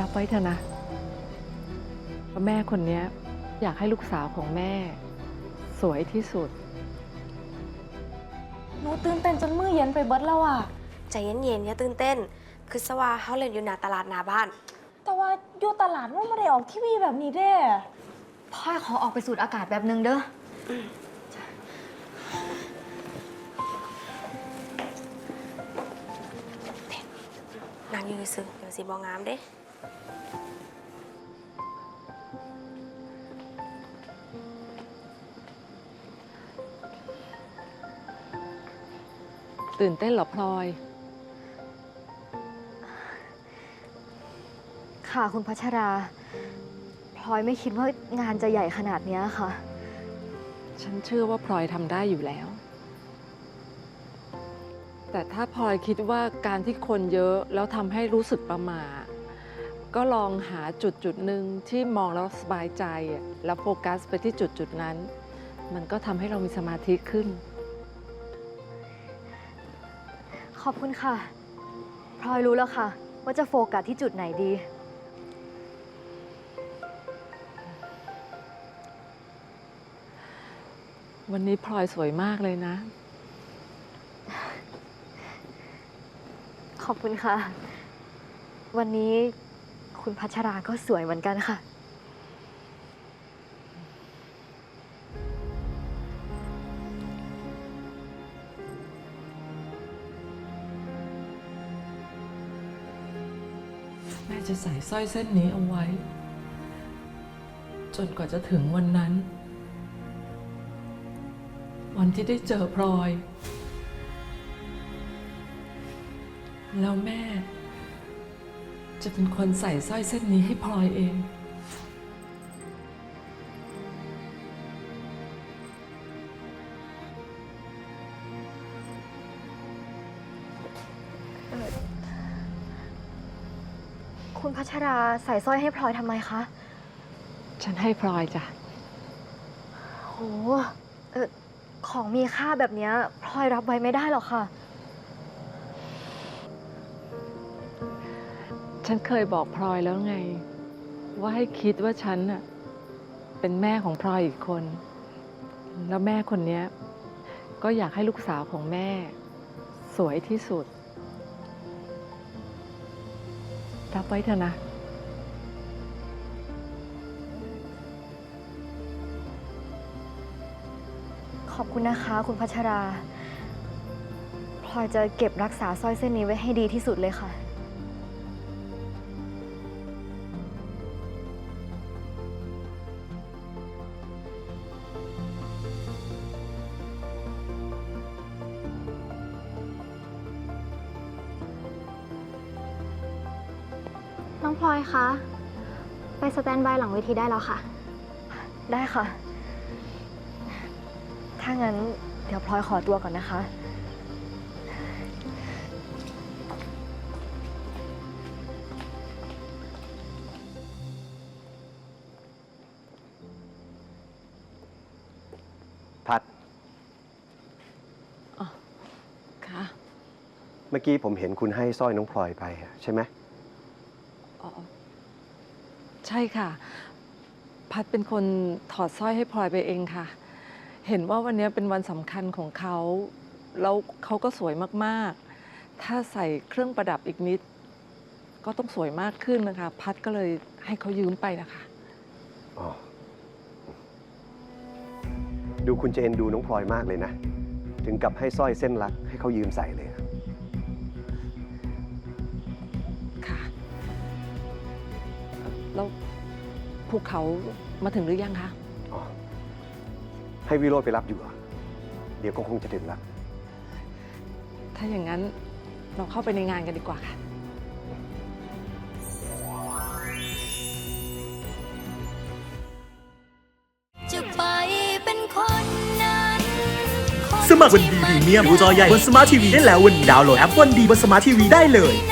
รับไว้เถอะนะเพราะแม่คนเนี้ยอยากให้ลูกสาวของแม่ สวยที่สุด หนูตื่นเต้นจนมือเย็นไปเบิดแล้วอะ ใจเย็นๆอย่าตื่นเต้น คือสว่าเขาเล่นอยู่หน้าตลาดหน้าบ้าน แต่ว่าอยู่ตลาดมันไม่ได้ออกทีวีแบบนี้เด้พ่อยขอออกไปสูดอากาศแบบนึงเด้อนางอยู่ซื่อๆเดี๋ยวสิบองงามเด้ ตื่นเต้นเหรอพลอย ค่ะคุณพัชรา พลอยไม่คิดว่างานจะใหญ่ขนาดเนี้ยค่ะ ฉันเชื่อว่าพลอยทำได้อยู่แล้ว แต่ถ้าพลอยคิดว่าการที่คนเยอะแล้วทำให้รู้สึกประหมา ก็ลองหาจุดจุดหนึ่งที่มองแล้วสบายใจอะแล้วโฟกัสไปที่จุดจุดนั้น มันก็ทำให้เรามีสมาธิขึ้น ขอบคุณค่ะพลอยรู้แล้วค่ะ ว่าจะโฟกัสที่จุดไหนดี วันนี้พลอยสวยมากเลยนะ ขอบคุณค่ะ วันนี้ คุณพัชราก็สวยเหมือนกันค่ะ แม่จะใส่สร้อยเส้นนี้เอาไว้ จนกว่าจะถึงวันนั้น วันที่ได้เจอพลอย แล้วแม่ จะเป็นคนใส่สร้อยเส้นนี้ให้พลอยเอง คุณพัชราใส่สร้อยให้พลอยทำไมคะ ฉันให้พลอยจ้ะ โห เออของมีค่าแบบเนี้ยพลอยรับไว้ไม่ได้หรอกค่ะ ฉันเคยบอกพลอยแล้วไง ว่าให้คิดว่าฉันน่ะเป็นแม่ของพลอยอีกคน แล้วแม่คนนี้ก็อยากให้ลูกสาวของแม่ สวยที่สุด รับไว้เถอะนะ ขอบคุณนะคะ คุณพัชรา พลอยจะเก็บรักษาสร้อยเส้นนี้ไว้ให้ดีที่สุดเลยค่ะ องพลอยคะ ไปสแตนบายหลังเวทีได้แล้วค่ะ ได้ค่ะ ถ้างั้นเดี๋ยวพลอยขอตัวก่อนนะคะ พัดค่ะ เมื่อกี้ผมเห็นคุณให้สร้อยน้องพลอยไปอะใช่ไหม อ๋อใช่ค่ะ พัดเป็นคนถอดสร้อยให้พลอยไปเองค่ะ เห็นว่าวันนี้เป็นวันสำคัญของเขา แล้วเขาก็สวยมากๆ ถ้าใส่เครื่องประดับอีกนิด ก็ต้องสวยมากขึ้นนะคะ พัดก็เลยให้เขายืมไปนะคะ อ๋อ ดูคุณเจนดูน้องพลอยมากเลยนะ ถึงกับให้สร้อยเส้นรักให้เขายืมใส่เลยอะ แล้วภูเขามาถึงหรือยังคะ อ๋อให้วิโรจน์ไปรับอยู่เหรอเดี๋ยวก็คงจะถึงละถ้าอย่างนั้นเราเข้าไปในงานกันดีกว่าค่ะ จะไปเป็นคนนั้นสมัครวันดีพรีเมียมดูจอใหญ่บนสมาร์ททีวีได้แล้ววันนี้ดาวน์โหลดแอปวันดีบนสมาร์ททีวีได้เลยที่